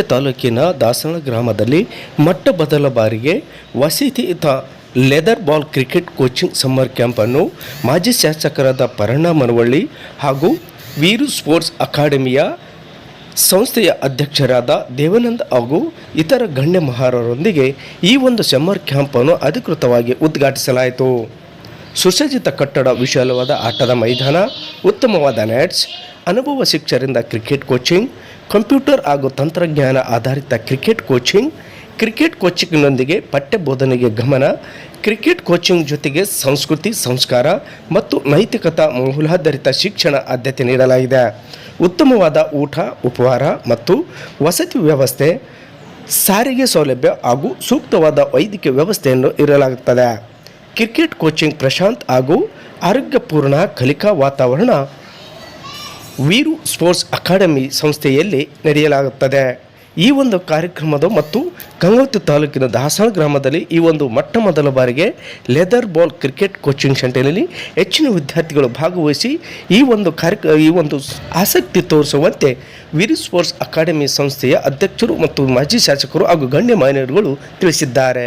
ತಾಲೂಕಿನ ದಾಸನ ಗ್ರಾಮದಲ್ಲಿ ಮೊಟ್ಟ ಮೊದಲ ಬಾರಿಗೆ ವಸತಿ leather ball cricket coaching summer ಕ್ಯಾಂಪನ್ನು ಮಾಜಿ ಶಾಸಕರಾದ ಪರಣ್ಣ ಮನವಳ್ಳಿ ಹಾಗೂ ವೀರು ಸ್ಪೋರ್ಟ್ಸ್ ಅಕಾಡೆಮಿಯ ಸಂಸ್ಥೆಯ ಅಧ್ಯಕ್ಷರಾದ ದೇವಾನಂದ್ ಹಾಗೂ ಇತರ ಗಣ್ಯ ಮಹಾರರೊಂದಿಗೆ ಈ ಒಂದು ಸಮ್ಮರ್ ಕ್ಯಾಂಪನ್ನು ಅಧಿಕೃತವಾಗಿ ಉದ್ಘಾಟಿಸಲಾಯಿತು. ಸುಸಜ್ಜಿತ ಕಟ್ಟಡ, ವಿಶಾಲವಾದ ಆಟದ ಮೈದಾನ, ಉತ್ತಮವಾದ ನೆಟ್ಸ್ ಅನುಭವ ಶಿಕ್ಷರಿಂದ ಕ್ರಿಕೆಟ್ ಕೋಚಿಂಗ್ ಕಂಪ್ಯೂಟರ್ ಹಾಗೂ ತಂತ್ರಜ್ಞಾನ ಆಧಾರಿತ ಕ್ರಿಕೆಟ್ ಕೋಚಿಂಗ್, ಕ್ರಿಕೆಟ್ ಕೋಚಿಂಗ್ನೊಂದಿಗೆ ಪಠ್ಯ ಬೋಧನೆಗೆ ಗಮನ, ಕ್ರಿಕೆಟ್ ಕೋಚಿಂಗ್ ಜೊತೆಗೆ ಸಂಸ್ಕೃತಿ ಸಂಸ್ಕಾರ ಮತ್ತು ನೈತಿಕತಾ ಮೂಲಾಧಾರಿತ ಶಿಕ್ಷಣ ಆದ್ಯತೆ ನೀಡಲಾಗಿದೆ. ಉತ್ತಮವಾದ ಊಟ, ಉಪಹಾರ ಮತ್ತು ವಸತಿ ವ್ಯವಸ್ಥೆ, ಸಾರಿಗೆ ಸೌಲಭ್ಯ ಹಾಗೂ ಸೂಕ್ತವಾದ ವೈದ್ಯಕೀಯ ವ್ಯವಸ್ಥೆಯನ್ನು ಇರಲಾಗುತ್ತದೆ. ಕ್ರಿಕೆಟ್ ಕೋಚಿಂಗ್ ಪ್ರಶಾಂತ್ ಹಾಗೂ ಆರೋಗ್ಯಪೂರ್ಣ ಕಲಿಕಾ ವಾತಾವರಣ ವೀರು ಸ್ಪೋರ್ಟ್ಸ್ ಅಕಾಡೆಮಿ ಸಂಸ್ಥೆಯಲ್ಲಿ ನಡೆಯಲಾಗುತ್ತದೆ. ಈ ಒಂದು ಕಾರ್ಯಕ್ರಮದ ಮತ್ತು ಗಂಗಾವತಿ ತಾಲೂಕಿನ ದಾಸಾಳ ಗ್ರಾಮದಲ್ಲಿ ಈ ಒಂದು ಮೊಟ್ಟ ಮೊದಲ ಬಾರಿಗೆ ಲೆದರ್ ಬಾಲ್ ಕ್ರಿಕೆಟ್ ಕೋಚಿಂಗ್ ಸೆಂಟರ್ನಲ್ಲಿ ಹೆಚ್ಚಿನ ವಿದ್ಯಾರ್ಥಿಗಳು ಭಾಗವಹಿಸಿ ಈ ಒಂದು ಕಾರ್ಯ ಈ ಒಂದು ಆಸಕ್ತಿ ತೋರಿಸುವಂತೆ ವೀರು ಸ್ಪೋರ್ಟ್ಸ್ ಅಕಾಡೆಮಿ ಸಂಸ್ಥೆಯ ಅಧ್ಯಕ್ಷರು ಮತ್ತು ಮಾಜಿ ಶಾಸಕರು ಹಾಗೂ ಗಣ್ಯ ಮಾನ್ಯರುಗಳು ತಿಳಿಸಿದ್ದಾರೆ.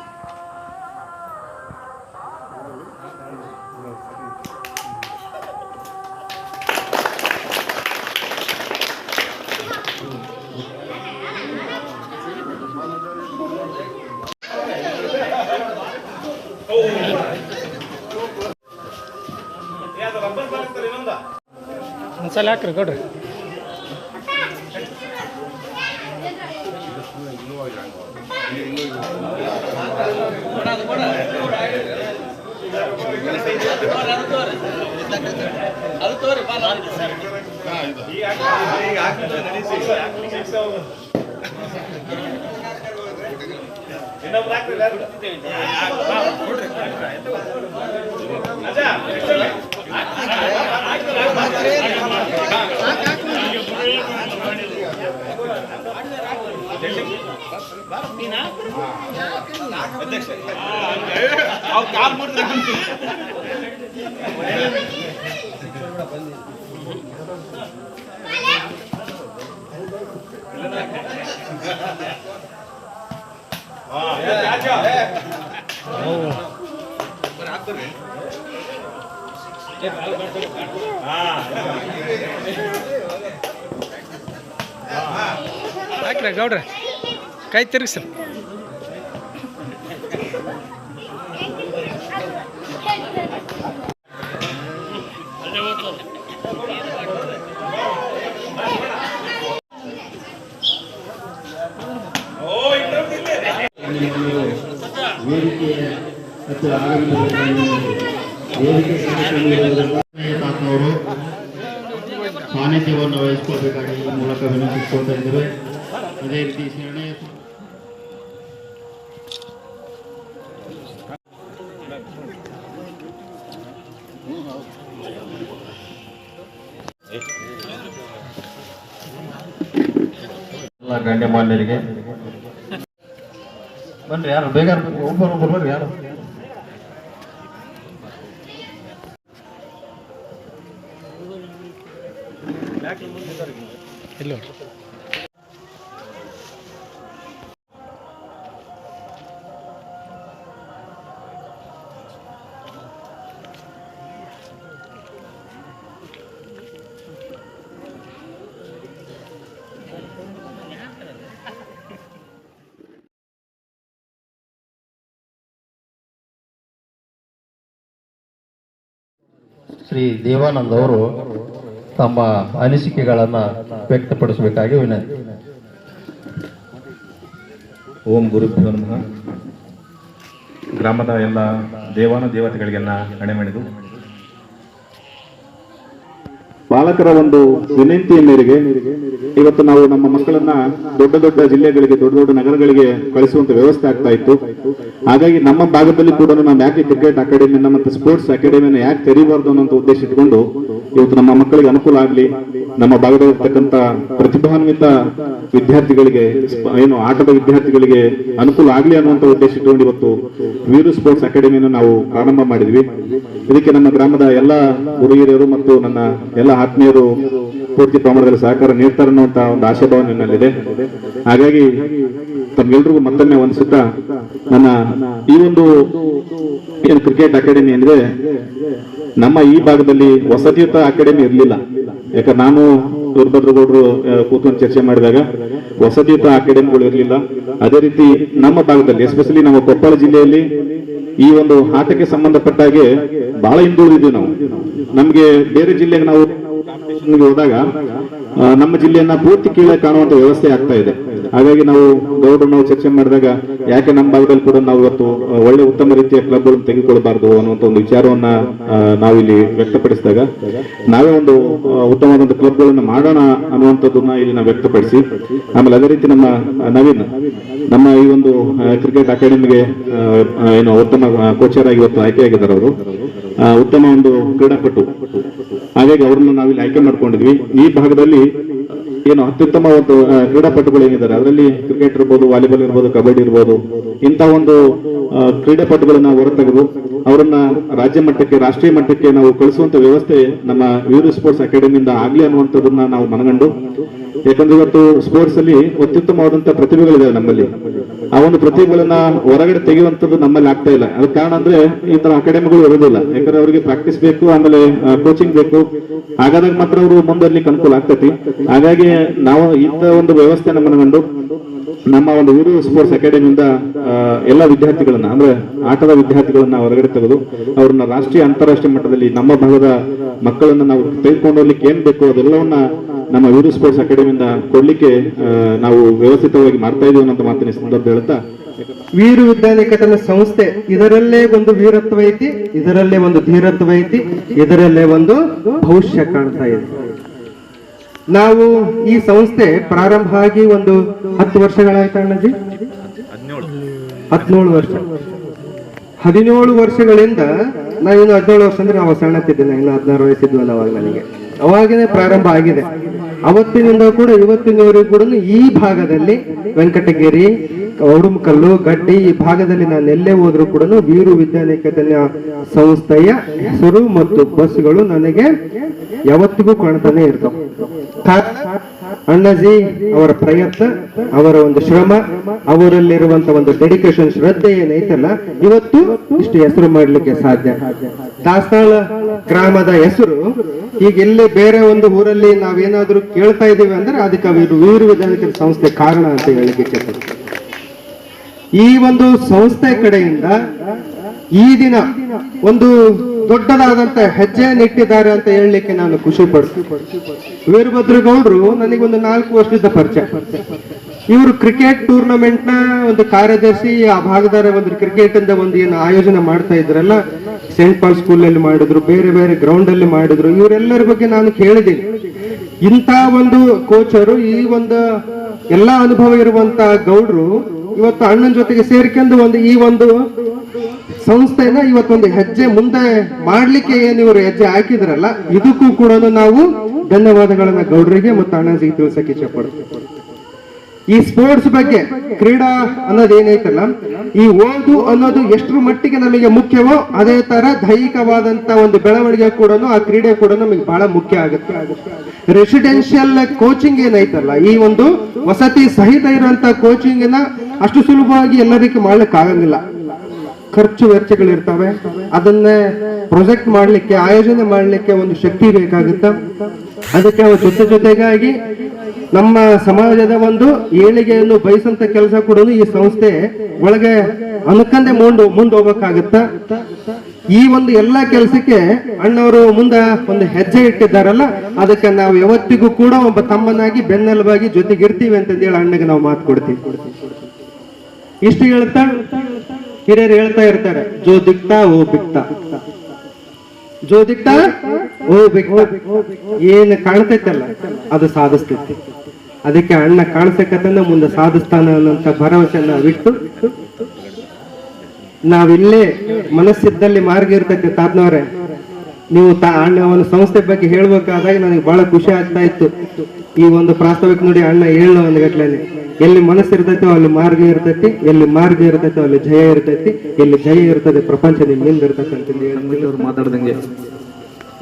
ಒಂದು ಹಾಕ್ರಿ ಕೊಡ್ರಿ ಇಟ್ಟುಬಿಡ್ರಿ ಒಂದ್ಸಲ ಹಾಕ್ರಿ ಕೊಡ್ರಿ ಹಾಕ್ರಿ ಗೌಡ್ರೆ. ಕೈ ತಿರುಗಿಸ್ರಿ ವೇದಿಕೆ ಮತ್ತು ಆಗಮಿಸಿದ ವೇದಿಕೆ ಅವರು ಸಾನ್ನಿಧ್ಯವನ್ನು ವಹಿಸಿಕೊಳ್ಬೇಕಾಗಿ ಈ ಮೂಲಕ ವಿನಂತಿಸ್ಕೊಳ್ತಾ ಇದ್ದೇವೆ ಅದೇ ರೀತಿ ಸ್ವಾಮಿ ಗಣ್ಯಮಾನ್ಯರಿಗೆ ಬನ್ರಿ ಯಾರು ಬೇಗ ಒಬ್ಬರು ಒಬ್ಬರು ಯಾರು ಇಲ್ಲ ಶ್ರೀ ದೇವಾನಂದ್ ಅವರು ತಮ್ಮ ಅನಿಸಿಕೆಗಳನ್ನ ವ್ಯಕ್ತಪಡಿಸಬೇಕಾಗಿ ವಿನಂತಿ. ಓಂ ಗುರುಭ್ಯೋ ನಮಃ. ಗ್ರಾಮದ ಎಲ್ಲ ದೇವಾನು ದೇವತೆಗಳಿಗೆಲ್ಲ ಹಣೆಮಣಿದು ಬಾಲಕರ ಒಂದು ವಿನಂತಿಯ ಮೇರೆಗೆ ಇವತ್ತು ನಾವು ನಮ್ಮ ಮಕ್ಕಳನ್ನ ದೊಡ್ಡ ದೊಡ್ಡ ಜಿಲ್ಲೆಗಳಿಗೆ, ದೊಡ್ಡ ದೊಡ್ಡ ನಗರಗಳಿಗೆ ಕಳಿಸುವಂತ ವ್ಯವಸ್ಥೆ ಆಗ್ತಾ ಇತ್ತು. ಹಾಗಾಗಿ ನಮ್ಮ ಭಾಗದಲ್ಲಿ ಕೂಡ ನಾವು ಯಾಕೆ ಕ್ರಿಕೆಟ್ ಅಕಾಡೆಮಿನ ಮತ್ತು ಸ್ಪೋರ್ಟ್ಸ್ ಅಕಾಡೆಮಿಯನ್ನು ಯಾಕೆ ತೆರೀಬಾರ್ದು ಅನ್ನೋ ಉದ್ದೇಶ ಇಟ್ಕೊಂಡು ಇವತ್ತು ನಮ್ಮ ಮಕ್ಕಳಿಗೆ ಅನುಕೂಲ ಆಗಲಿ ನಮ್ಮ ಭಾಗದಲ್ಲಿರ್ತಕ್ಕಂಥ ಪ್ರತಿಭಾನ್ವಿತ ವಿದ್ಯಾರ್ಥಿಗಳಿಗೆ ಏನು ಆಟದ ವಿದ್ಯಾರ್ಥಿಗಳಿಗೆ ಅನುಕೂಲ ಆಗಲಿ ಅನ್ನುವಂಥ ಉದ್ದೇಶ ಇಟ್ಟುಕೊಂಡು ಇವತ್ತು ವೀರು ಸ್ಪೋರ್ಟ್ಸ್ ಅಕಾಡೆಮಿಯನ್ನು ನಾವು ಪ್ರಾರಂಭ ಮಾಡಿದ್ವಿ. ಇದಕ್ಕೆ ನಮ್ಮ ಗ್ರಾಮದ ಎಲ್ಲ ಹುಡುಗಿಯರು ಮತ್ತು ನನ್ನ ಎಲ್ಲ ಆತ್ಮೀಯರು ಪೂರ್ತಿ ಪ್ರಮಾಣದಲ್ಲಿ ಸಹಕಾರ ನೀಡ್ತಾರೆ ಅನ್ನುವಂಥ ಒಂದು ಆಶಾಭಾವನೆ ನನ್ನಲ್ಲಿದೆ. ಹಾಗಾಗಿ ತಮ್ಗೆಲ್ರಿಗೂ ಮತ್ತೊಮ್ಮೆ ಒಂದ್ಸುತ್ತ ನನ್ನ ಈ ಒಂದು ಏನು ಕ್ರಿಕೆಟ್ ಅಕಾಡೆಮಿ ಏನಿದೆ ನಮ್ಮ ಈ ಭಾಗದಲ್ಲಿ ವಸತಿಯುತ ಅಕಾಡೆಮಿ ಇರಲಿಲ್ಲ. ಯಾಕಂದ್ರೆ ನಾನು ದುರ್ಭದ್ರಗೌಡರು ಕೂತ್ಕೊಂಡು ಚರ್ಚೆ ಮಾಡಿದಾಗ ವಸತಿಯುತ ಅಕಾಡೆಮಿಗಳು ಇರಲಿಲ್ಲ. ಅದೇ ರೀತಿ ನಮ್ಮ ಭಾಗದಲ್ಲಿ ಎಸ್ಪೆಷಲಿ ನಮ್ಮ ಕೊಪ್ಪಳ ಜಿಲ್ಲೆಯಲ್ಲಿ ಈ ಒಂದು ಆಟಕ್ಕೆ ಸಂಬಂಧಪಟ್ಟ ಹಾಗೆ ಬಹಳ ಹಿಂದುಳಿದಿದ್ವಿ ನಾವು. ನಮ್ಗೆ ಬೇರೆ ಜಿಲ್ಲೆಗೆ ನಾವು ಹೋದಾಗ ನಮ್ಮ ಜಿಲ್ಲೆಯನ್ನ ಪೂರ್ತಿ ಕೀಳ ಕಾಣುವಂತ ವ್ಯವಸ್ಥೆ ಆಗ್ತಾ ಇದೆ. ಹಾಗಾಗಿ ನಾವು ಗೌಡ್ರು ನಾವು ಚರ್ಚೆ ಮಾಡಿದಾಗ ಯಾಕೆ ನಮ್ಮ ಭಾಗದಲ್ಲಿ ಕೂಡ ನಾವು ಇವತ್ತು ಒಳ್ಳೆ ಉತ್ತಮ ರೀತಿಯ ಕ್ಲಬ್ಗಳನ್ನು ತೆಗೆದುಕೊಳ್ಬಾರ್ದು ಅನ್ನುವಂತ ಒಂದು ವಿಚಾರವನ್ನ ನಾವಿಲ್ಲಿ ವ್ಯಕ್ತಪಡಿಸಿದಾಗ ನಾವೇ ಒಂದು ಉತ್ತಮವಾದಂತಹ ಕ್ಲಬ್ ಕ್ಲಬ್ಗಳನ್ನು ಮಾಡೋಣ ಅನ್ನುವಂಥದ್ದನ್ನ ಇಲ್ಲಿ ನಾವು ವ್ಯಕ್ತಪಡಿಸಿ ಆಮೇಲೆ ಅದೇ ರೀತಿ ನಮ್ಮ ನವೀನ್ ನಮ್ಮ ಈ ಒಂದು ಕ್ರಿಕೆಟ್ ಅಕಾಡೆಮಿಗೆ ಏನು ಉತ್ತಮ ಕೋಚರ್ ಆಗಿ ಇವತ್ತು ಆಯ್ಕೆಯಾಗಿದ್ದಾರೆ ಅವರು ಆ, ಉತ್ತಮ ಒಂದು ಕ್ರೀಡಾಪಟು. ಹಾಗಾಗಿ ಅವ್ರನ್ನ ನಾವಿಲ್ಲಿ ಆಯ್ಕೆ ಮಾಡ್ಕೊಂಡಿದ್ವಿ. ಈ ಭಾಗದಲ್ಲಿ ಏನು ಅತ್ಯುತ್ತಮ ಒಂದು ಕ್ರೀಡಾಪಟುಗಳು ಏನಿದ್ದಾರೆ. ಅದರಲ್ಲಿ ಕ್ರಿಕೆಟ್ ಇರ್ಬೋದು ವಾಲಿಬಾಲ್ ಇರ್ಬೋದು ಕಬಡ್ಡಿ ಇರ್ಬೋದು ಇಂಥ ಒಂದು ಕ್ರೀಡಾಪಟುಗಳನ್ನ ಹೊರತೆಗೆದು ಅವರನ್ನ ರಾಜ್ಯ ಮಟ್ಟಕ್ಕೆ, ರಾಷ್ಟ್ರೀಯ ಮಟ್ಟಕ್ಕೆ ನಾವು ಕಳಿಸುವಂತ ವ್ಯವಸ್ಥೆ ನಮ್ಮ ವೀರು ಸ್ಪೋರ್ಟ್ಸ್ ಅಕಾಡೆಮಿಯಿಂದ ಆಗ್ಲಿ ಅನ್ನುವಂಥದ್ದನ್ನ ನಾವು ಮನಗಂಡು, ಯಾಕಂದ್ರೆ ಇವತ್ತು ಸ್ಪೋರ್ಟ್ಸ್ ಅಲ್ಲಿ ಅತ್ಯುತ್ತಮವಾದಂತ ಪ್ರತಿಭೆಗಳಿದಾವೆ ನಮ್ಮಲ್ಲಿ. ಆ ಒಂದು ಪ್ರತಿಭೆಗಳನ್ನ ಹೊರಗಡೆ ತೆಗೆಯುವಂಥದ್ದು ನಮ್ಮಲ್ಲಿ ಆಗ್ತಾ ಇಲ್ಲ. ಅದಕ್ಕೆ ಕಾರಣ ಅಂದ್ರೆ ಈ ತರ ಅಕಾಡೆಮಿಗಳು ಇರೋದಿಲ್ಲ. ಯಾಕಂದ್ರೆ ಅವರಿಗೆ ಪ್ರಾಕ್ಟೀಸ್ ಬೇಕು, ಆಮೇಲೆ ಕೋಚಿಂಗ್ ಬೇಕು. ಹಾಗಾದಾಗ ಮಾತ್ರ ಅವರು ಮುಂದರ್ಲಿಕ್ಕೆ ಅನುಕೂಲ ಆಗ್ತೈತಿ. ಹಾಗಾಗಿ ನಾವು ಇಂಥ ಒಂದು ವ್ಯವಸ್ಥೆ ಮನಗಂಡು ನಮ್ಮ ಒಂದು ವೀರು ಸ್ಪೋರ್ಟ್ಸ್ ಅಕಾಡೆಮಿಯಿಂದ ಎಲ್ಲ ವಿದ್ಯಾರ್ಥಿಗಳನ್ನ, ಅಂದ್ರೆ ಆಟದ ವಿದ್ಯಾರ್ಥಿಗಳನ್ನ ಹೊರಗಡೆ ತೆಗೆದು ಅವ್ರನ್ನ ರಾಷ್ಟ್ರೀಯ, ಅಂತಾರಾಷ್ಟ್ರೀಯ ಮಟ್ಟದಲ್ಲಿ ನಮ್ಮ ಭಾಗದ ಮಕ್ಕಳನ್ನ ನಾವು ತೆಗೆದುಕೊಂಡು ಹೋಗ್ಲಿಕ್ಕೆ ಏನ್ ಬೇಕು ಅದೆಲ್ಲವನ್ನ ನಮ್ಮ ವೀರ ಸ್ಪೋರ್ಟ್ಸ್ ಅಕಾಡೆಮಿಯಿಂದ ಕೊಡ್ಲಿಕ್ಕೆ ನಾವು ವ್ಯವಸ್ಥಿತವಾಗಿ ಮಾಡ್ತಾ ಇದೀವಿ ಅನ್ನೋ ಮಾತಿನ ಸಂದರ್ಭ ಹೇಳ್ತಾ ವೀರು ವಿದ್ಯಾನಿಕೇತನ ಸಂಸ್ಥೆ, ಇದರಲ್ಲೇ ಒಂದು ವೀರತ್ವ ಐತಿ, ಇದರಲ್ಲೇ ಒಂದು ಧೀರತ್ವ ಐತಿ, ಇದರಲ್ಲೇ ಒಂದು ಭವಿಷ್ಯ ಕಾಣ್ತಾ ಇದೆ. ನಾವು ಈ ಸಂಸ್ಥೆ ಪ್ರಾರಂಭ ಆಗಿ ಒಂದು ಹತ್ತು ವರ್ಷಗಳಾಯ್ತು ಅಣ್ಣಜಿ? ಹದಿನೇಳು. ವರ್ಷ. ಹದಿನೇಳು ವರ್ಷಗಳಿಂದ ನಾನು ಇನ್ನು ಹದಿನೇಳು ವರ್ಷ ಅಂದ್ರೆ ನಾವು ಸಣ್ಣತ್ತಿದ್ದೇನೆ ಇನ್ನು ಹದಿನಾರು ವಯಸ್ಸಿದ್ವಲ್ಲ ಅವಾಗ ನನಗೆ. ಅವಾಗನೇ ಪ್ರಾರಂಭ ಆಗಿದೆ. ಅವತ್ತಿನಿಂದ ಕೂಡ ಇವತ್ತಿನವರೆಗೂ ಕೂಡ ಈ ಭಾಗದಲ್ಲಿ ವೆಂಕಟಗಿರಿ, ಉಡುಮಕಲ್ಲು, ಗಡ್ಡಿ ಈ ಭಾಗದಲ್ಲಿ ನಾನು ಎಲ್ಲೇ ಹೋದ್ರು ಕೂಡ ವೀರು ವಿದ್ಯಾನಿಕೇತನ ಸಂಸ್ಥೆಯ ಹೆಸರು ಮತ್ತು ಬಸ್ಗಳು ನನಗೆ ಯಾವತ್ತಿಗೂ ಕಾಣ್ತಾನೆ ಇರ್ತವೆ. ಅಣ್ಣಜಿ, ಅವರ ಪ್ರಯತ್ನ, ಅವರ ಒಂದು ಶ್ರಮ, ಅವರಲ್ಲಿರುವಂತ ಒಂದು ಡೆಡಿಕೇಶನ್ ಶ್ರದ್ಧೆ ಏನೈತಲ್ಲ, ಇವತ್ತು ಇಷ್ಟು ಹೆಸರು ಮಾಡಲಿಕ್ಕೆ ಸಾಧ್ಯ ದಾಸ್ತಾಳ ಗ್ರಾಮದ ಹೆಸರು ಈಗ ಇಲ್ಲಿ ಬೇರೆ ಒಂದು ಊರಲ್ಲಿ ನಾವೇನಾದ್ರೂ ಕೇಳ್ತಾ ಇದೀವಿ ಅಂದ್ರೆ ಅದಕ್ಕೆ ಅವರು ವೀರ ವಿದ್ಯಾನಿಕೇತನ ಸಂಸ್ಥೆ ಕಾರಣ ಅಂತ ಹೇಳಿಕೆ. ಈ ಒಂದು ಸಂಸ್ಥೆ ಕಡೆಯಿಂದ ಈ ದಿನ ಒಂದು ದೊಡ್ಡದಾದಂತ ಹೆಜ್ಜೆ ಇಟ್ಟಿದ್ದಾರೆ ಅಂತ ಹೇಳಲಿಕ್ಕೆ ನಾನು ಖುಷಿ ಪಡ್ತೀನಿ. ವೀರಭದ್ರಗೌಡರು ನನಗೊಂದು ನಾಲ್ಕು ವರ್ಷದ ಪರಿಚಯ. ಇವರು ಕ್ರಿಕೆಟ್ ಟೂರ್ನಮೆಂಟ್ನ ಒಂದು ಕಾರ್ಯದರ್ಶಿ, ಆ ಭಾಗದಾರ ಒಂದು ಕ್ರಿಕೆಟ್ ಇಂದ ಒಂದು ಏನು ಆಯೋಜನೆ ಮಾಡ್ತಾ ಇದ್ರಲ್ಲ, ಸೇಂಟ್ ಪಾಲ್ ಸ್ಕೂಲ್ ಅಲ್ಲಿ ಮಾಡಿದ್ರು, ಬೇರೆ ಬೇರೆ ಗ್ರೌಂಡ್ ಅಲ್ಲಿ ಮಾಡಿದ್ರು, ಇವರೆಲ್ಲರ ಬಗ್ಗೆ ನಾನು ಕೇಳಿದ್ದೀನಿ. ಇಂಥ ಒಂದು ಕೋಚರು, ಈ ಒಂದು ಎಲ್ಲಾ ಅನುಭವ ಇರುವಂತ ಗೌಡ್ರು ಇವತ್ತು ಅಣ್ಣನ ಜೊತೆಗೆ ಸೇರ್ಕೊಂಡು ಒಂದು ಈ ಒಂದು ಸಂಸ್ಥೆನ ಇವತ್ತೊಂದು ಹೆಜ್ಜೆ ಮುಂದೆ ಮಾಡ್ಲಿಕ್ಕೆ ಏನು ಇವರು ಹೆಜ್ಜೆ ಹಾಕಿದ್ರಲ್ಲ, ಇದಕ್ಕೂ ಕೂಡ ನಾವು ಧನ್ಯವಾದಗಳನ್ನ ಗೌಡ್ರಿಗೆ ಮತ್ತು ಅಣ್ಣಾಜಿಗೆ ತಿಳಿಸಕ್ಕೆ ಇಚ್ಛೆ ಪಡ್ತೀವಿ ಈ ಸ್ಪೋರ್ಟ್ಸ್ ಬಗ್ಗೆ ಕ್ರೀಡಾ ಅನ್ನೋದು ಏನೈತಲ್ಲ, ಈ ಓದು ಅನ್ನೋದು ಎಷ್ಟರ ಮಟ್ಟಿಗೆ ನಮಗೆ ಮುಖ್ಯವೋ ಅದೇ ತರ ದೈಹಿಕವಾದಂತ ಒಂದು ಬೆಳವಣಿಗೆ ಕೂಡ ಆ ಕ್ರೀಡೆ ಕೂಡ ನಮಗೆ ಬಹಳ ಮುಖ್ಯ ಆಗುತ್ತೆ. ರೆಸಿಡೆನ್ಷಿಯಲ್ ಕೋಚಿಂಗ್ ಏನೈತಲ್ಲ, ಈ ಒಂದು ವಸತಿ ಸಹಿತ ಇರುವಂತ ಕೋಚಿಂಗ್ ಅಷ್ಟು ಸುಲಭವಾಗಿ ಎಲ್ಲರಿಗೂ ಮಾಡ್ಲಿಕ್ಕೆ ಆಗಂಗಿಲ್ಲ ಖರ್ಚು ವೆಚ್ಚಗಳಿರ್ತವೆ. ಅದನ್ನೇ ಪ್ರೊಜೆಕ್ಟ್ ಮಾಡಲಿಕ್ಕೆ, ಆಯೋಜನೆ ಮಾಡಲಿಕ್ಕೆ ಒಂದು ಶಕ್ತಿ ಬೇಕಾಗುತ್ತೆ. ಅದಕ್ಕೆ ಜೊತೆ ಜೊತೆಗಾಗಿ ನಮ್ಮ ಸಮಾಜದ ಒಂದು ಏಳಿಗೆಯನ್ನು ಬಯಸಂತ ಕೆಲಸ ಕೂಡ ಈ ಸಂಸ್ಥೆ ಒಳಗೆ ಅನುಕಂದೆ ಮುಂದೆ ಮುಂದೆ ಹೋಗ್ಬೇಕಾಗತ್ತ ಈ ಒಂದು ಎಲ್ಲ ಕೆಲಸಕ್ಕೆ ಅಣ್ಣವರು ಮುಂದೆ ಒಂದು ಹೆಜ್ಜೆ ಇಟ್ಟಿದ್ದಾರಲ್ಲ, ಅದಕ್ಕೆ ನಾವು ಯಾವತ್ತಿಗೂ ಕೂಡ ಒಬ್ಬ ತಮ್ಮನಾಗಿ, ಬೆನ್ನೆಲುಬಾಗಿ ಜೊತೆಗಿರ್ತೀವಿ ಅಂತಂದೇಳಿ ಅಣ್ಣಗೆ ನಾವು ಮಾತು ಕೊಡ್ತೀವಿ. ಇಷ್ಟು ಹೇಳ್ತಾ ಹಿರಿಯರು ಹೇಳ್ತಾ ಇರ್ತಾರೆ, ಜೋ ದಿಕ್ತಾ, ಓ ಬಿಕ್ತ. ಜೋ ದಿಕ್ತ, ಓ ಬಿಕ್ತಾ. ಏನು ಕಾಣ್ತೈತಲ್ಲ, ಅದು ಸಾಧಿಸ್ತೈತಿ. ಅದಕ್ಕೆ ಅಣ್ಣ ಕಾಣಿಸಕತ್ತಂದ ಮುಂದೆ ಸಾಧಿಸ್ತಾನ ಅನ್ನೋಂಥ ಭರವಸೆಯನ್ನ ಬಿಟ್ಟು ನಾವಿಲ್ಲೇ ಮನಸ್ಸಿದ್ದಲ್ಲಿ ಮಾರ್ಗ ಇರ್ತೈತೆ ತಾತ್ನವ್ರೆ. ನೀವು ತಾ ಅಣ್ಣ ಸಂಸ್ಥೆ ಬಗ್ಗೆ ಹೇಳ್ಬೇಕಾದಾಗ ನನಗೆ ಬಹಳ ಖುಷಿ ಆಗ್ತಾ ಇತ್ತು. ಈ ಒಂದು ಪ್ರಾಸ್ತಾವಿಕ ನೋಡಿ ಅಣ್ಣ ಹೇಳೋ ಒಂದು ಗಟ್ಟಲೆ ಎಲ್ಲಿ ಮನಸ್ಸು ಇರ್ತೈತೋ ಅಲ್ಲಿ ಮಾರ್ಗ ಇರ್ತೈತಿ, ಎಲ್ಲಿ ಮಾರ್ಗ ಇರ್ತೈತೋ ಅಲ್ಲಿ ಜಯ ಇರ್ತೈತಿ, ಎಲ್ಲಿ ಜಯ ಇರ್ತದೆ ಪ್ರಪಂಚ ನಿಮ್ಮಿಂದ ಅವರು ಮಾತಾಡ್ದಂಗೆ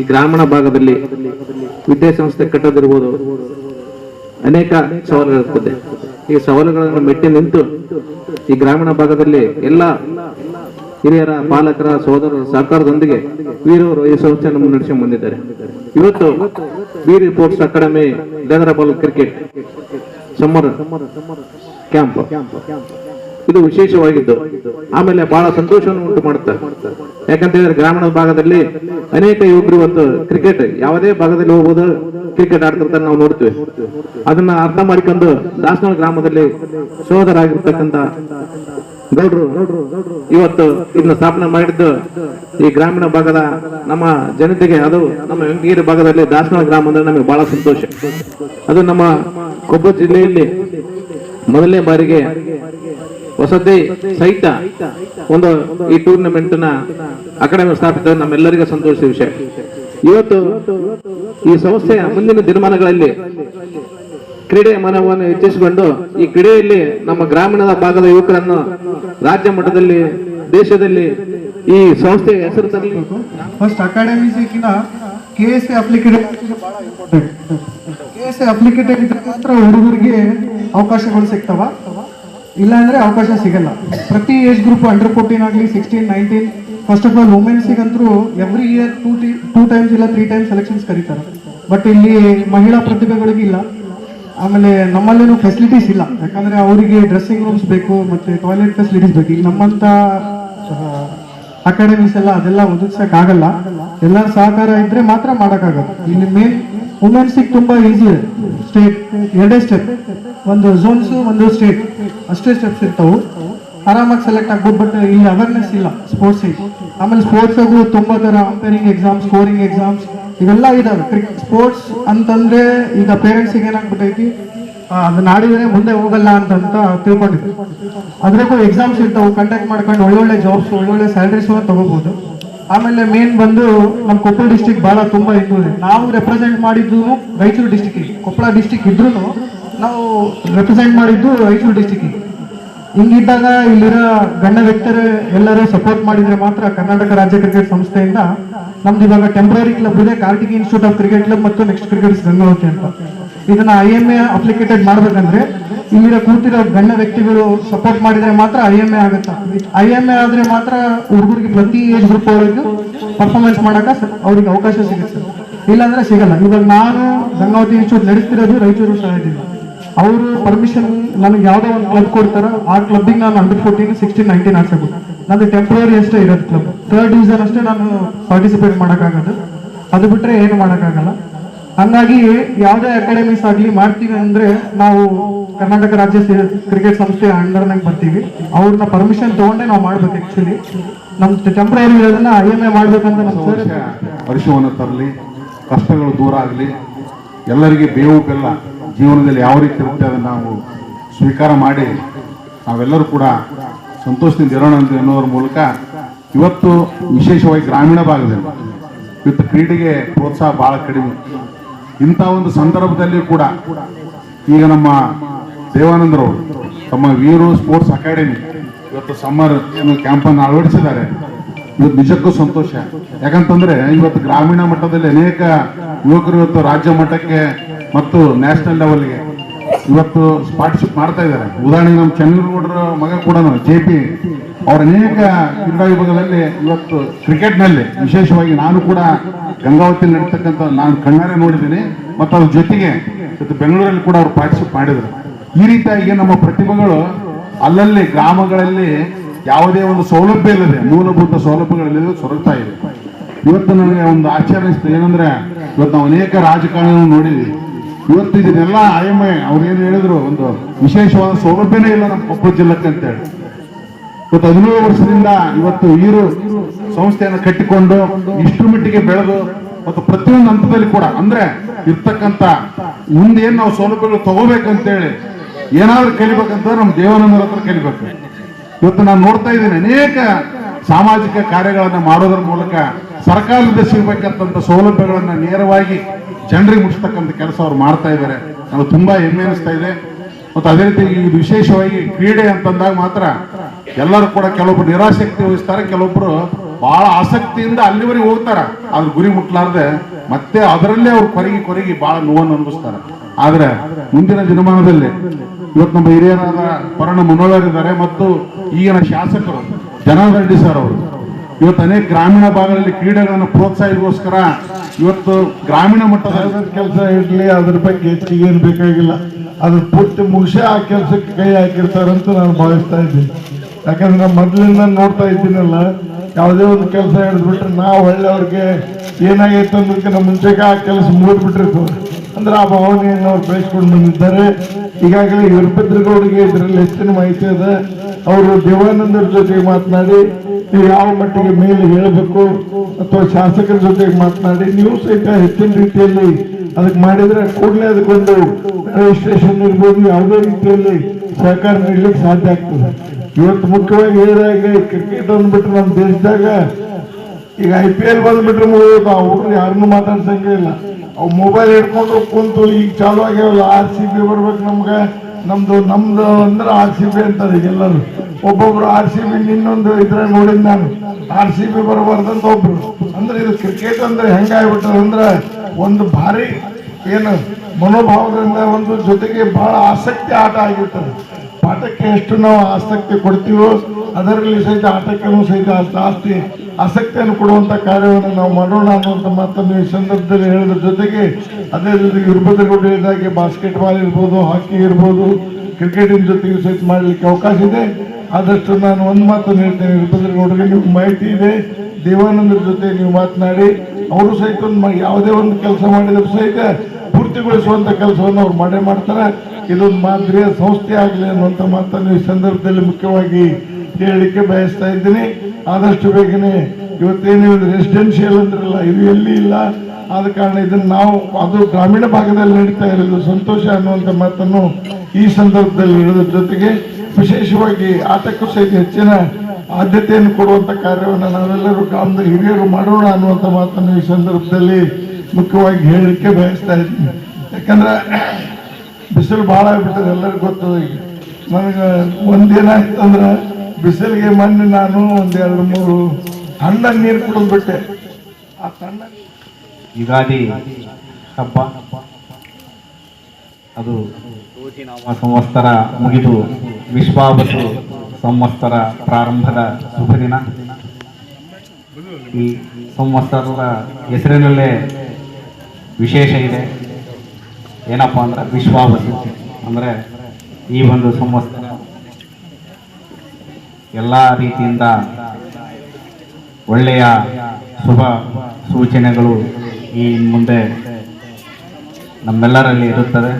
ಈ ಗ್ರಾಮೀಣ ಭಾಗದಲ್ಲಿ ವಿದ್ಯಾಸಂಸ್ಥೆ ಕಟ್ಟದಿರ್ಬೋದು. ಅನೇಕ ಸವಾಲುಗಳಿರ್ತದೆ ಈ ಸವಾಲುಗಳನ್ನು ಮೆಟ್ಟಿ ನಿಂತು ಈ ಗ್ರಾಮೀಣ ಭಾಗದಲ್ಲಿ ಎಲ್ಲ ಹಿರಿಯರ, ಪಾಲಕರ ಸೋದರರ ಸಹಕಾರದೊಂದಿಗೆ ವೀರವರು ಈ ಸಂಸ್ಥೆಯನ್ನು ಮುನ್ನಡೆಸಿ ಬಂದಿದ್ದಾರೆ ಇವತ್ತು Veer sports academy ball cricket summer camp. ಇದು ವಿಶೇಷವಾಗಿದ್ದು, ಆಮೇಲೆ ಬಹಳ ಸಂತೋಷವನ್ನು ಉಂಟು ಮಾಡುತ್ತೆ. ಯಾಕಂತ ಹೇಳಿದ್ರೆ ಗ್ರಾಮೀಣ ಭಾಗದಲ್ಲಿ ಅನೇಕ ಯುವಕರು ಇವತ್ತು ಕ್ರಿಕೆಟ್, ಯಾವುದೇ ಭಾಗದಲ್ಲಿ ಹೋಗ್ಬೋದು, ಕ್ರಿಕೆಟ್ ಆಡ್ತಿರ್ತಾರೆ ನಾವು ನೋಡ್ತೀವಿ. ಅದನ್ನ ಅರ್ಥ ಮಾಡಿಕೊಂಡು ದಾಸನ ಗ್ರಾಮದಲ್ಲಿ ಸೋದರಾಗಿರ್ತಕ್ಕಂಥ ಗೌಡ್ರು, ಇವತ್ತು ಇದನ್ನ ಸ್ಥಾಪನೆ ಮಾಡಿದ್ದು ಈ ಗ್ರಾಮೀಣ ಭಾಗದ ನಮ್ಮ ಜನತೆಗೆ, ಅದು ನಮ್ಮ ವೆಂಕಟಗಿರಿ ಭಾಗದಲ್ಲಿ ದಾಸನ ಗ್ರಾಮ ಅಂದ್ರೆ ನಮಗೆ ಬಹಳ ಸಂತೋಷ. ಅದು ನಮ್ಮ ಕೊಬ್ಬ ಜಿಲ್ಲೆಯಲ್ಲಿ ಮೊದಲನೇ ಬಾರಿಗೆ ವಸತಿ ಸಹಿತ ಒಂದು ಈ ಟೂರ್ನಮೆಂಟ್ನ ಅಕಾಡೆಮಿ ಸ್ಥಾಪಿತ ನಮ್ಮೆಲ್ಲರಿಗೂ ಸಂತೋಷದ ವಿಷಯ. ಇವತ್ತು ಈ ಸಂಸ್ಥೆಯ ಮುಂದಿನ ದಿನಮಾನಗಳಲ್ಲಿ ಕ್ರೀಡೆ ಮನವನ್ನು ಹೆಚ್ಚಿಸಿಕೊಂಡು ಈ ಕ್ರೀಡೆಯಲ್ಲಿ ನಮ್ಮ ಗ್ರಾಮೀಣದ ಭಾಗದ ಯುವಕರನ್ನು ರಾಜ್ಯ ಮಟ್ಟದಲ್ಲಿ, ದೇಶದಲ್ಲಿ ಈ ಸಂಸ್ಥೆಯ ಹೆಸರು ತರಬೇಕು first ಅಕಾಡೆಮಿಕ್ಕಿನ K S A K S A ಮಾತ್ರ ಹುಡುಗರಿಗೆ ಅವಕಾಶಗಳು ಸಿಗ್ತಾವ? ಇಲ್ಲಾಂದ್ರೆ ಅವಕಾಶ ಸಿಗಲ್ಲ. ಪ್ರತಿ ಏಜ್ ಗ್ರೂಪ್ ಅಂಡರ್ ಫೋರ್ಟೀನ್ ಆಗಲಿ sixteen nineteen first of all ವುಮೆನ್ಸಿಗಂತರೂ every year two ಟಿ ಟೈಮ್ಸ್ ಇಲ್ಲ ತ್ರೀ ಟೈಮ್ಸ್ ಸೆಲೆಕ್ಷನ್ಸ್ ಕರೀತಾರೆ. ಬಟ್ ಇಲ್ಲಿ ಮಹಿಳಾ ಪ್ರತಿಭೆಗಳಿಗೆ ಇಲ್ಲ. ಆಮೇಲೆ ನಮ್ಮಲ್ಲೇನು ಫೆಸಿಲಿಟೀಸ್ ಇಲ್ಲ. ಯಾಕಂದ್ರೆ ಅವರಿಗೆ ಡ್ರೆಸ್ಸಿಂಗ್ ರೂಮ್ಸ್ ಬೇಕು, ಮತ್ತೆ ಟಾಯ್ಲೆಟ್ ಫೆಸಿಲಿಟೀಸ್ ಬೇಕು. ಈಗ ನಮ್ಮಂತ ಅಕಾಡೆಮೀಸ್ ಎಲ್ಲ ಅದೆಲ್ಲ ಒದಗಿಸಕ್ ಆಗಲ್ಲ ಎಲ್ಲರ ಸಹಕಾರ ಇದ್ರೆ ಮಾತ್ರ ಮಾಡಕ್ಕಾಗತ್ತೆ. ಇಲ್ಲಿ ಮೇನ್ ವುಮೆನ್ಸಿಗೆ ತುಂಬಾ ಈಸಿ ಇದೆ. ಸ್ಟೇಟ್ ಎರಡೇ ಸ್ಟೆಪ್ ಒಂದು ಝೋನ್ಸ್ ಒಂದು ಸ್ಟೇಟ್ ಅಷ್ಟೇ ಸ್ಟೆಪ್ಸ್ ಇರ್ತವು. ಆರಾಮಾಗಿ ಸೆಲೆಕ್ಟ್ ಆಗ್ಬೋದು ಬಟ್ ಇಲ್ಲಿ ಅವೇರ್ನೆಸ್ ಇಲ್ಲ ಸ್ಪೋರ್ಟ್ಸಿಗೆ ಆಮೇಲೆ ಸ್ಪೋರ್ಟ್ಸ್ ತುಂಬಾ ತರ ಅಂಪೈರಿಂಗ್ ಎಕ್ಸಾಮ್ ಸ್ಕೋರಿಂಗ್ ಎಕ್ಸಾಮ್ಸ್ ಇವೆಲ್ಲ ಇದಾವೆ. ಕ್ರಿಕೆಟ್ ಸ್ಪೋರ್ಟ್ಸ್ ಅಂತಂದ್ರೆ ಈಗ ಪೇರೆಂಟ್ಸಿಗೆ ಏನಾಗ್ಬಿಟ್ಟೈತಿ ಅದನ್ನ ಆಡಿದ್ರೆ ಮುಂದೆ ಹೋಗಲ್ಲ ಅಂತ ಅಂತ ತಿಳ್ಕೊಂಡಿದ್ರು ಅದ್ರಾಗೂ ಎಕ್ಸಾಮ್ಸ್ ಇರ್ತಾವೆ ಕಂಡಕ್ಟ್ ಮಾಡ್ಕೊಂಡು ಒಳ್ಳೊಳ್ಳೆ ಜಾಬ್ಸ್ ಒಳ್ಳೊಳ್ಳೆ ಸ್ಯಾಲ್ರೀಸ್ ತಗೋಬಹುದು ಆಮೇಲೆ ಮೇನ್ ಬಂದು ನಮ್ಮ ಕೊಪ್ಪಳ ಡಿಸ್ಟಿಕ್ ಬಹಳ ತುಂಬಾ ಇತ್ತು ನಾವು ರೆಪ್ರೆಸೆಂಟ್ ಮಾಡಿದ್ದು ರಾಯಚೂರು ಡಿಸ್ಟಿಕ್ ಕೊಪ್ಪಳ ಡಿಸ್ಟಿಕ್ ಇದ್ರೂ ನಾವು ರೆಪ್ರೆಸೆಂಟ್ ಮಾಡಿದ್ದು ರಾಯಚೂರು ಡಿಸ್ಟಿಕ್ ಹಿಂಗಿದ್ದಾಗ ಇಲ್ಲಿರೋ ಗಣ್ಯ ವ್ಯಕ್ತರು ಎಲ್ಲರೂ ಸಪೋರ್ಟ್ ಮಾಡಿದ್ರೆ ಮಾತ್ರ ಕರ್ನಾಟಕ ರಾಜ್ಯ ಕ್ರಿಕೆಟ್ ಸಂಸ್ಥೆಯಿಂದ ನಮ್ದು ಇವಾಗ ಟೆಂಪ್ರರಿ ಕ್ಲಬ್ ಇದೆ Karthik institute of cricket club ಮತ್ತು ನೆಕ್ಸ್ಟ್ ಕ್ರಿಕೆಟ್ ಗಂಗಾವತಿ ಅಂತ. ಇದನ್ನ ಐ ಎಂ ಎ ಅಪ್ಲಿಕೇಟೆಡ್ ಮಾಡ್ಬೇಕಂದ್ರೆ ಇಲ್ಲಿರೋ ಕೂತಿರೋ ಗಣ್ಯ ವ್ಯಕ್ತಿಗಳು ಸಪೋರ್ಟ್ ಮಾಡಿದ್ರೆ ಮಾತ್ರ ಐ ಎಂ ಎ ಆಗುತ್ತೆ? ಐ ಎಂ ಎ ಆದ್ರೆ ಮಾತ್ರ ಹುಡುಗರಿಗೆ ಪ್ರತಿ ಏಜ್ ಗ್ರೂಪ್ ಒಳಗೆ ಪರ್ಫಾರ್ಮೆನ್ಸ್ ಮಾಡಕ ಅವ್ರಿಗೆ ಅವಕಾಶ ಸಿಗುತ್ತೆ. ಇಲ್ಲಾಂದ್ರೆ ಸಿಗಲ್ಲ. ಇವಾಗ ನಾನು ಗಂಗಾವತಿ ಇನ್ಸ್ಟಿಟ್ಯೂಟ್ ನಡೆಸ್ತಿರೋದು ರಾಯಚೂರು ಸಹಾಯದಿಂದ ಅವರು ಪರ್ಮಿಷನ್ ನನಗೆ ಯಾವ್ದೋ ಒಂದು ಕ್ಲಬ್ ಕೊಡ್ತಾರೋ, ಆ ಕ್ಲಬ್ಬಿಗೆ ನಾನು ಅಂಡರ್ ಫೋರ್ಟೀನ್ ಸಿಕ್ಸ್ಟೀನ್ ನೈನ್ಟೀನ್ ಆಡ್ಸಬೇಕು ನಂದು ಟೆಂಪ್ರರಿ ಅಷ್ಟೇ ಇರೋದು ಕ್ಲಬ್ ಥರ್ಡ್ ಡಿವಿಷನ್ ಅಷ್ಟೇ ನಾನು ಪಾರ್ಟಿಸಿಪೇಟ್ ಮಾಡೋಕ್ಕಾಗೋದು. ಅದು ಬಿಟ್ಟರೆ ಏನು ಮಾಡೋಕ್ಕಾಗಲ್ಲ. ಹಂಗಾಗಿ ಯಾವುದೇ ಅಕಾಡೆಮೀಸ್ ಆಗಲಿ ಮಾಡ್ತೀವಿ ಅಂದರೆ ನಾವು ಕರ್ನಾಟಕ ರಾಜ್ಯ ಕ್ರಿಕೆಟ್ ಸಂಸ್ಥೆ ಅಂಡರ್ನಾಗ ಬರ್ತೀವಿ. ಅವ್ರನ್ನ ಪರ್ಮಿಷನ್ ತೊಗೊಂಡೆ ನಾವು ಮಾಡ್ಬೇಕು ಆ್ಯಕ್ಚುಲಿ ನಮ್ಮ ಟೆಂಪ್ರರಿ ಇರೋದನ್ನ ಐ ಎಂ ಎ ಮಾಡ್ಬೇಕಂತ ನಮ್ಮ ತರಲಿ, ಕಷ್ಟಗಳು ದೂರ ಆಗಲಿ, ಎಲ್ಲರಿಗೆ ಬೇವು ಬೆಲ್ಲ, ಜೀವನದಲ್ಲಿ ಯಾವ ರೀತಿ ಇರುತ್ತೆ ಅದನ್ನು ನಾವು ಸ್ವೀಕಾರ ಮಾಡಿ ನಾವೆಲ್ಲರೂ ಕೂಡ ಸಂತೋಷದಿಂದ ಇರೋಣ ಅಂತ ಎನ್ನುವುದರ ಮೂಲಕ ಇವತ್ತು ವಿಶೇಷವಾಗಿ ಗ್ರಾಮೀಣ ಭಾಗದಲ್ಲಿ ಇವತ್ತು ಕ್ರೀಡೆಗೆ ಪ್ರೋತ್ಸಾಹ ಬಹಳ ಕಡಿಮೆ. ಇಂಥ ಒಂದು ಸಂದರ್ಭದಲ್ಲಿ ಕೂಡ ಈಗ ನಮ್ಮ ದೇವಾನಂದರವರು ತಮ್ಮ ವೀರು ಸ್ಪೋರ್ಟ್ಸ್ ಅಕಾಡೆಮಿ ಇವತ್ತು ಸಮ್ಮರ್ ಏನು ಕ್ಯಾಂಪನ್ನು ಅಳವಡಿಸಿದ್ದಾರೆ. ಇವತ್ತು ನಿಜಕ್ಕೂ ಸಂತೋಷ. ಯಾಕಂತಂದ್ರೆ ಇವತ್ತು ಗ್ರಾಮೀಣ ಮಟ್ಟದಲ್ಲಿ ಅನೇಕ ಯುವಕರು ಇವತ್ತು ರಾಜ್ಯ ಮಟ್ಟಕ್ಕೆ ಮತ್ತು ನ್ಯಾಷನಲ್ ಲೆವೆಲ್ಗೆ ಇವತ್ತು ಪಾರ್ಟಿಸಿಪೇಟ್ ಮಾಡ್ತಾ ಇದ್ದಾರೆ. ಉದಾಹರಣೆಗೆ ನಮ್ಮ ಚಂದ್ರಗೌಡರ ಮಗ ಕೂಡ ಜೆ ಪಿ ಅವ್ರ ಅನೇಕ ಕ್ರೀಡಾ ವಿಭಾಗದಲ್ಲಿ ಇವತ್ತು ಕ್ರಿಕೆಟ್ನಲ್ಲಿ ವಿಶೇಷವಾಗಿ ನಾನು ಕೂಡ ಗಂಗಾವತಿ ನಡೀತಕ್ಕಂಥ ನಾನು ಕಣ್ಣಾರೆ ನೋಡಿದ್ದೀನಿ. ಮತ್ತು ಅವ್ರ ಜೊತೆಗೆ ಇವತ್ತು ಬೆಂಗಳೂರಲ್ಲಿ ಕೂಡ ಅವ್ರು ಪಾರ್ಟಿಸಿಪೇಟ್ ಮಾಡಿದರು. ಈ ರೀತಿಯಾಗಿ ನಮ್ಮ ಪ್ರತಿಭೆಗಳು ಅಲ್ಲಲ್ಲಿ ಗ್ರಾಮಗಳಲ್ಲಿ ಯಾವುದೇ ಒಂದು ಸೌಲಭ್ಯ ಇಲ್ಲದೆ, ಮೂಲಭೂತ ಸೌಲಭ್ಯಗಳಿಲ್ಲದೆ ಸೊರಗ್ತಾ ಇದೆ ಇವತ್ತು ನನಗೆ ಒಂದು ಆಶ್ಚರ್ಯ ಏನಂದ್ರೆ, ಇವತ್ತು ನಾವು ಅನೇಕ ರಾಜಕಾರಣಿಗಳನ್ನು ನೋಡಿದ್ವಿ. ಇವತ್ತು ಇದನ್ನೆಲ್ಲ ಐ ಎಂ ಐ ಅವ್ರು ಏನು ಹೇಳಿದ್ರು, ಒಂದು ವಿಶೇಷವಾದ ಸೌಲಭ್ಯನೇ ಇಲ್ಲ ನಮ್ಮ ಕೊಪ್ಪಳ ಜಿಲ್ಲಕ್ಕೆ ಅಂತ ಹೇಳಿ ಇವತ್ತು ಹದಿನೇಳು ವರ್ಷದಿಂದ ಇವತ್ತು ಈರು ಸಂಸ್ಥೆಯನ್ನು ಕಟ್ಟಿಕೊಂಡು ಇಷ್ಟು ಮಟ್ಟಿಗೆ ಬೆಳೆದು ಮತ್ತು ಪ್ರತಿಯೊಂದು ಹಂತದಲ್ಲಿ ಕೂಡ, ಅಂದ್ರೆ ಇರ್ತಕ್ಕಂಥ ಮುಂದೆ ಏನು ನಾವು ಸೌಲಭ್ಯಗಳು ತಗೋಬೇಕಂತೇಳಿ ಏನಾದ್ರೂ ಕಲಿಬೇಕಂತ ನಮ್ಮ ದೇವಾನಂದರ ಹತ್ರ ಕಲಿಬೇಕು. ಇವತ್ತು ನಾನು ನೋಡ್ತಾ ಇದ್ದೀನಿ ಅನೇಕ ಸಾಮಾಜಿಕ ಕಾರ್ಯಗಳನ್ನು ಮಾಡೋದ್ರ ಮೂಲಕ ಸರ್ಕಾರದಿಂದ ಸಿಗಬೇಕಂತ ಸೌಲಭ್ಯಗಳನ್ನ ನೇರವಾಗಿ ಜನರಿಗೆ ಮುಟ್ಟಿಸ್ತಕ್ಕಂಥ ಕೆಲಸ ಅವ್ರು ಮಾಡ್ತಾ ಇದ್ದಾರೆ ನಾವು ತುಂಬಾ ಹೆಮ್ಮೆ ಅನಿಸ್ತಾ ಇದೆ. ಮತ್ತು ಅದೇ ರೀತಿ ಇದು ವಿಶೇಷವಾಗಿ ಕ್ರೀಡೆ ಅಂತಂದಾಗ ಮಾತ್ರ ಎಲ್ಲರೂ ಕೂಡ ಕೆಲವೊಬ್ರು ನಿರಾಸಕ್ತಿ ವಹಿಸ್ತಾರೆ, ಕೆಲವೊಬ್ರು ಬಹಳ ಆಸಕ್ತಿಯಿಂದ ಅಲ್ಲಿವರೆಗೆ ಹೋಗ್ತಾರೆ. ಅದ್ರ ಗುರಿ ಮುಟ್ಲಾರ್ದೆ ಮತ್ತೆ ಅದರಲ್ಲೇ ಅವ್ರು ಕೊರಗಿ ಕೊರಗಿ ಬಹಳ ನೋವನ್ನು ಅನುಭವಿಸ್ತಾರೆ. ಆದರೆ ಮುಂದಿನ ದಿನಮಾನದಲ್ಲಿ ಇವತ್ತು ನಮ್ಮ ಹಿರಿಯರಾದ ಪರಣ ಮನೋಹರ್ ಇದ್ದಾರೆ ಮತ್ತು ಈಗಿನ ಶಾಸಕರು ಜನಾರ್ದನ್ ರೆಡ್ಡಿ ಸರ್ ಅವರು. ಇವತ್ತು ಅನೇಕ ಗ್ರಾಮೀಣ ಭಾಗದಲ್ಲಿ ಕ್ರೀಡೆಗಳನ್ನು ಪ್ರೋತ್ಸಾಹಿಸೋಸ್ಕರ ಇವತ್ತು ಗ್ರಾಮೀಣ ಮಟ್ಟದ ಕೆಲಸ ಇರಲಿ, ಅದ್ರ ಬಗ್ಗೆ ಹೆಚ್ಚಿಗೆ ಏನು ಬೇಕಾಗಿಲ್ಲ. ಅದ್ರ ಪೂರ್ತಿ ಮುಗಿಸಿ ಆ ಕೆಲಸಕ್ಕೆ ಕೈ ಹಾಕಿರ್ತಾರಂತ ನಾನು ಭಾವಿಸ್ತಾ ಇದ್ದೀನಿ. ಯಾಕಂದ್ರೆ ಮೊದಲಿಂದ ನೋಡ್ತಾ ಇದ್ದೀನಲ್ಲ, ಯಾವುದೇ ಒಂದು ಕೆಲಸ ಹಿಡಿದ್ಬಿಟ್ರೆ ನಾವು ಒಳ್ಳೆಯವ್ರಿಗೆ ಏನಾಗೈತೆ ಅನ್ನೋದಕ್ಕಿಂತ ಮುಂಚೆಗೆ ಆ ಕೆಲಸ ಮುಗಿದ್ಬಿಟ್ಟಿರ್ತದೆ. ಅಂದ್ರೆ ಆ ಭಾವನೆಯನ್ನು ಅವ್ರು ಬೆಳೆಸ್ಕೊಂಡು ಬಂದಿದ್ದಾರೆ. ಈಗಾಗಲೇ ವೀರಭದ್ರಗೌಡರಿಗೆ ಇದರಲ್ಲಿ ಹೆಚ್ಚಿನ ಮಾಹಿತಿ ಇದೆ. ಅವರು ದೇವಾನಂದರ ಜೊತೆಗೆ ಮಾತನಾಡಿ ನೀವು ಯಾವ ಮಟ್ಟಿಗೆ ಮೇಲೆ ಹೇಳಬೇಕು ಅಥವಾ ಶಾಸಕರ ಜೊತೆಗೆ ಮಾತನಾಡಿ, ನೀವು ಸಹಿತ ಹೆಚ್ಚಿನ ರೀತಿಯಲ್ಲಿ ಅದಕ್ಕೆ ಮಾಡಿದ್ರೆ ಕೂಡಲೇ ಅದಕ್ಕೊಂದು ರಿಜಿಸ್ಟ್ರೇಷನ್ ಇರ್ಬೋದು ಯಾವುದೇ ರೀತಿಯಲ್ಲಿ ಸಹಕಾರ ನೀಡಲಿಕ್ಕೆ ಸಾಧ್ಯ ಆಗ್ತದೆ. ಇವತ್ತು ಮುಖ್ಯವಾಗಿ ಹೇಳಿದಾಗ ಕ್ರಿಕೆಟ್ ಅಂದ್ಬಿಟ್ರೆ ನಮ್ಮ ದೇಶದಾಗ ಈಗ ಐ ಪಿ ಎಲ್ ಬಂದ್ಬಿಟ್ರೆ ಮುಗಿಯೋದು. ಆ ಹುಡುಗರು ಯಾರನ್ನು ಮಾತಾಡ್ಸಂಗೇ ಇಲ್ಲ. ಅವು ಮೊಬೈಲ್ ಹಿಡ್ಕೊಂಡು ಕುಂತು ಈಗ ಚಾಲು ಆಗ್ಯಾವಲ್ಲ. ಆರ್ ಸಿ ಬಿ ಬರ್ಬೇಕು ನಮ್ಗೆ. ನಮ್ದು ನಮ್ದು ಅಂದ್ರೆ ಆರ್ ಸಿ ಬಿ ಅಂತಾರೆ ಎಲ್ಲರೂ. ಒಬ್ಬೊಬ್ರು ಆರ್ ಸಿ ಬಿ ಇನ್ನೊಂದು ಇದ್ರಾಗ ನೋಡಿದ್ ನಾನು. ಆರ್ ಸಿ ಬಿ ಬರಬಾರ್ದಂತ ಒಬ್ರು. ಅಂದ್ರೆ ಇದು ಕ್ರಿಕೆಟ್ ಅಂದ್ರೆ ಹೆಂಗಾಗ್ಬಿಟ್ಟು ಅಂದ್ರೆ ಒಂದು ಭಾರಿ ಏನು ಮನೋಭಾವದಿಂದ ಒಂದು ಜೊತೆಗೆ ಬಹಳ ಆಸಕ್ತಿ ಆಟ ಆಗಿರ್ತದೆ. ಪಾಠಕ್ಕೆ ಎಷ್ಟು ನಾವು ಆಸಕ್ತಿ ಕೊಡ್ತೀವೋ ಅದರಲ್ಲಿ ಸಹಿತ ಆಟಕ್ಕೂ ಸಹಿತ ಜಾಸ್ತಿ ಆಸಕ್ತಿಯನ್ನು ಕೊಡುವಂತ ಕಾರ್ಯವನ್ನು ನಾವು ಮಾಡೋಣ ಅನ್ನುವಂಥ ಮಾತನ್ನು ಈ ಸಂದರ್ಭದಲ್ಲಿ ಹೇಳಿದ ಜೊತೆಗೆ ಅದೇ ಜೊತೆಗೆ ಹೇಳಿದಾಗೆ ಬಾಸ್ಕೆಟ್ ಬಾಲ್ ಇರ್ಬೋದು ಹಾಕಿ ಇರ್ಬೋದು ಕ್ರಿಕೆಟಿನ ಜೊತೆಗೆ ಸಹಿತ ಮಾಡಲಿಕ್ಕೆ ಅವಕಾಶ ಇದೆ. ಆದಷ್ಟು ನಾನು ಒಂದು ಮಾತನ್ನು ಹೇಳ್ತೇನೆ ಇರ್ಬದಗೌಡರಿಗೆ ನಿಮ್ಗೆ ಮಾಹಿತಿ ಇದೆ. ದೇವಾನಂದರ ಜೊತೆ ನೀವು ಮಾತನಾಡಿ, ಅವರು ಸಹಿತ ಒಂದು ಯಾವುದೇ ಒಂದು ಕೆಲಸ ಮಾಡಿದರೂ ಸಹಿತ ಪೂರ್ತಿಗೊಳಿಸುವಂತ ಕೆಲಸವನ್ನು ಅವ್ರು ಮಾಡೇ ಮಾಡ್ತಾರೆ. ಇದೊಂದು ಮಾದರಿಯ ಸಂಸ್ಥೆ ಆಗಲಿ ಅನ್ನುವಂಥ ಮಾತನ್ನು ಈ ಸಂದರ್ಭದಲ್ಲಿ ಮುಖ್ಯವಾಗಿ ಹೇಳಲಿಕ್ಕೆ ಬಯಸ್ತಾ ಇದ್ದೀನಿ. ಆದಷ್ಟು ಬೇಗನೆ ಇವತ್ತೇನು ರೆಸಿಡೆನ್ಷಿಯಲ್ ಅಂದ್ರಲ್ಲ, ಇದು ಎಲ್ಲಿ ಇಲ್ಲ. ಆದ ಕಾರಣ ಇದನ್ನು ನಾವು, ಅದು ಗ್ರಾಮೀಣ ಭಾಗದಲ್ಲಿ ನಡೀತಾ ಇರೋದು ಸಂತೋಷ ಅನ್ನುವಂಥ ಮಾತನ್ನು ಈ ಸಂದರ್ಭದಲ್ಲಿ ಹೇಳೋದ್ರ ಜೊತೆಗೆ ವಿಶೇಷವಾಗಿ ಆಟಕ್ಕೂ ಸಹಿತ ಹೆಚ್ಚಿನ ಆದ್ಯತೆಯನ್ನು ಕೊಡುವಂಥ ಕಾರ್ಯವನ್ನು ನಾವೆಲ್ಲರೂ ಗ್ರಾಮದ ಹಿರಿಯರು ಮಾಡೋಣ ಅನ್ನುವಂಥ ಮಾತನ್ನು ಈ ಸಂದರ್ಭದಲ್ಲಿ ಮುಖ್ಯವಾಗಿ ಹೇಳಲಿಕ್ಕೆ ಬಯಸ್ತಾ ಇದ್ದೀನಿ. ಯಾಕಂದ್ರೆ ಬಿಸಿಲು ಭಾಳ ಆಗ್ಬಿಟ್ಟದೆ, ಎಲ್ಲರಿಗೂ ಗೊತ್ತದ ಈಗ. ನನಗೆ ಒಂದೇನಾಯ್ತು ಅಂದ್ರೆ ಬಿಸಿಲಿಗೆ ಮಣ್ಣು ನಾನು ಒಂದೆರಡು ಮೂರು ತಣ್ಣ ನೀರು ಕುಡಿದ್ಬಿಟ್ಟೆ. ಆ ತಣ್ಣ ಯುಗಾದಿ ಹಬ್ಬ. ಅದು ಸಂವತ್ಸರ ಮುಗಿದು ವಿಶ್ವಾವಸು ಸಂವತ್ಸರ ಪ್ರಾರಂಭದ ಶುಭ ದಿನ. ಈ ಸಂವತ್ಸರದ ಹೆಸರಿನಲ್ಲೇ ವಿಶೇಷ ಇದೆ. ಏನಪ್ಪ ಅಂದ್ರೆ ವಿಶ್ವಾವಸು. ಅಂದ್ರೆ ಈ ಒಂದು ಸಂವತ್ಸರ ಎಲ್ಲ ರೀತಿಯಿಂದ ಒಳ್ಳೆಯ ಶುಭ ಸೂಚನೆಗಳು ಈ ಮುಂದೆ ನಮ್ಮೆಲ್ಲರಲ್ಲಿ ಇರುತ್ತದೆ.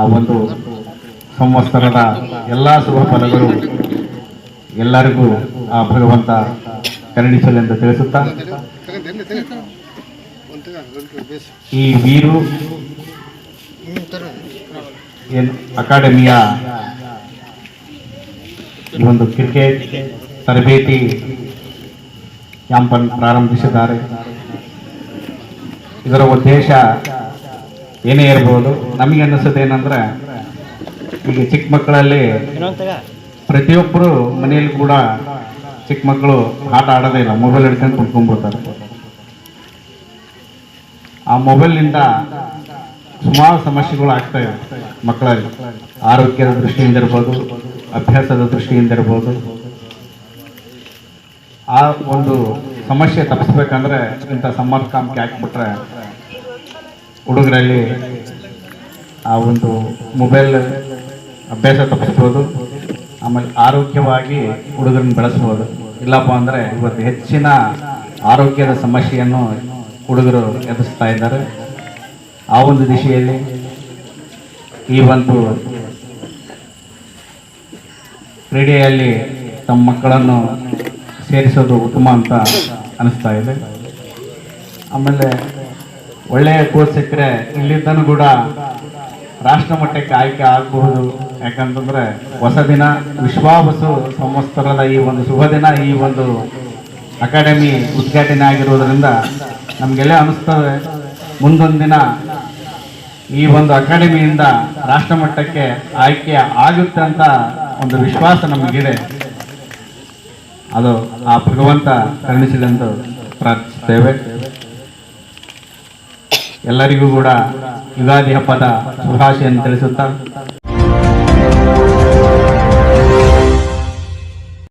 ಆ ಒಂದು ಸಂವತ್ಸರದ ಎಲ್ಲ ಶುಭ ಫಲಗಳು ಎಲ್ಲರಿಗೂ ಆ ಭಗವಂತ ಕರುಣಿಸಲೆಂದು ತಿಳಿಸುತ್ತಾ. ಈ ವೀರು ಏನ್ ಅಕಾಡೆಮಿಯ ಈ ಕ್ರಿಕೆಟ್ ತರಬೇತಿ ಕ್ಯಾಂಪನ್ನು ಪ್ರಾರಂಭಿಸಿದ್ದಾರೆ. ಇದರ ಉದ್ದೇಶ ಏನೇ ಇರಬಹುದು ನಮಗೆ ಅನ್ನಿಸೋದು ಏನಂದ್ರೆ ಈಗ ಚಿಕ್ಕ ಮಕ್ಕಳಲ್ಲಿ ಪ್ರತಿಯೊಬ್ಬರು ಮನೆಯಲ್ಲಿ ಕೂಡ ಚಿಕ್ಕ ಮಕ್ಕಳು ಆಟ ಆಡೋದೇ ಇಲ್ಲ ಮೊಬೈಲ್ ಹಿಡ್ಕೊಂಡು ಕುತ್ಕೊಂಡ್ಬಿಡ್ತಾರೆ. ಆ ಮೊಬೈಲ್ನಿಂದ ಸುಮಾರು ಸಮಸ್ಯೆಗಳು ಆಗ್ತಾ ಇವೆ ಮಕ್ಕಳಲ್ಲಿ. ಆರೋಗ್ಯದ ದೃಷ್ಟಿಯಿಂದ ಇರ್ಬೋದು ಅಭ್ಯಾಸದ ದೃಷ್ಟಿಯಿಂದ ಇರ್ಬೋದು. ಆ ಒಂದು ಸಮಸ್ಯೆ ತಪ್ಪಿಸ್ಬೇಕಂದ್ರೆ ಇಂಥ ಸಮ್ಮರ್ ಕ್ಯಾಂಪ್ಗೆ ಹಾಕ್ಬಿಟ್ರೆ ಹುಡುಗರಲ್ಲಿ ಆ ಒಂದು ಮೊಬೈಲ್ ಅಭ್ಯಾಸ ತಪ್ಪಿಸ್ಬೋದು. ಆಮೇಲೆ ಆರೋಗ್ಯವಾಗಿ ಹುಡುಗರನ್ನ ಬೆಳೆಸ್ಬೋದು. ಇಲ್ಲಪ್ಪ ಅಂದರೆ ಇವತ್ತು ಹೆಚ್ಚಿನ ಆರೋಗ್ಯದ ಸಮಸ್ಯೆಯನ್ನು ಹುಡುಗರು ಎದುರಿಸ್ತಾ ಇದ್ದಾರೆ. ಆ ಒಂದು ದಿಶೆಯಲ್ಲಿ ಈ ಒಂದು ಕ್ರೀಡೆಯಲ್ಲಿ ತಮ್ಮ ಮಕ್ಕಳನ್ನು ಸೇರಿಸೋದು ಉತ್ತಮ ಅಂತ ಅನಿಸ್ತಾ ಇದೆ. ಆಮೇಲೆ ಒಳ್ಳೆಯ ಕೋಚ್ ಸಿಕ್ಕರೆ ಇಲ್ಲಿದ್ದನೂ ಕೂಡ ರಾಷ್ಟ್ರ ಮಟ್ಟಕ್ಕೆ ಆಯ್ಕೆ ಆಗಬಹುದು. ಯಾಕಂತಂದರೆ ಹೊಸ ದಿನ ವಿಶ್ವಾವಸು ಸಂವತ್ಸರದ ಈ ಒಂದು ಶುಭ ದಿನ, ಈ ಒಂದು ಅಕಾಡೆಮಿ ಉದ್ಘಾಟನೆ ಆಗಿರುವುದರಿಂದ ನಮಗೆಲ್ಲ ಅನಿಸ್ತದೆ. ಮುಂದೊಂದು ದಿನ ಈ ಒಂದು ಅಕಾಡೆಮಿಯಿಂದ ರಾಷ್ಟ್ರ ಮಟ್ಟಕ್ಕೆ ಆಯ್ಕೆ ಆಗುತ್ತೆ ಅಂತ ಒಂದು ವಿಶ್ವಾಸ ನಮಗಿದೆ. ಅದು ಆ ಭಗವಂತ ಕರುಣಿಸಿದಂತ ಪ್ರಾರ್ಥಿಸುತ್ತೇವೆ. ಎಲ್ಲರಿಗೂ ಕೂಡ ಯುಗಾದಿ ಹಬ್ಬದ ಶುಭಾಶಯನ್ನು ತಿಳಿಸುತ್ತಾ